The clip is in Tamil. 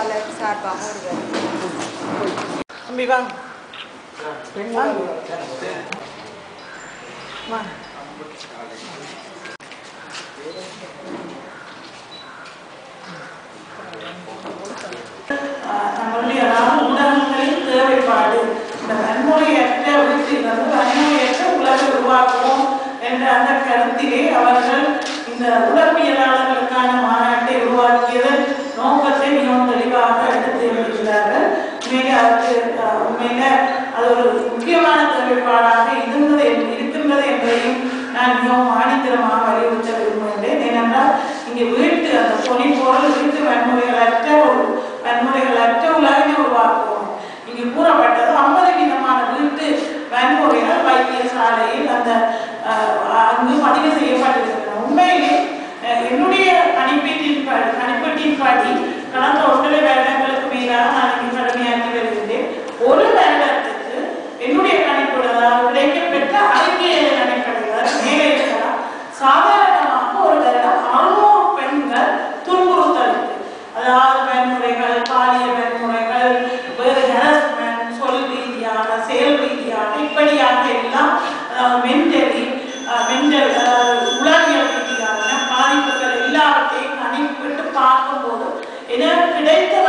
பொறியாளர் சார்பாக வருவார் நம்மளுடைய அதாவது ஊடகங்களின் தேவைப்பாடு. இந்த நன்மொழியற்ற வெற்றிகள் நன்மொழியற்ற உலக உருவாக்குவோம் என்ற அந்த கருத்திலே அவர்கள் இந்த உடற்பியலாளர்களுக்கான மாநாட்டை உருவாக்கியது நோக்க மிக அது உண்மையில அது ஒரு முக்கியமான தொழிற்பாடாக இருந்தது இருக்கின்றது என்பதையும் நான் மிகவும் ஆணித்தரமாக வலியுறுத்த விரும்புகின்றேன் ஏனென்றால் இங்கே வீட்டு அந்த பொனி போல வீட்டு வன்முறைகளற்ற ஒரு வன்முறைகளற்ற உலகமே உருவாக்குவோம் இங்கே கூறப்பட்டது ஐம்பது விதமான வீட்டு வன்முறைகள் வைத்தியசாலையில் அந்த அங்கு பதிவு செய்யப்பட்டிருக்கிறது உண்மையிலே என்னுடைய கணிப்பீட்டின் படி கணிப்பீட்டின் படி கடந்த ஒன்றரை வேலை direita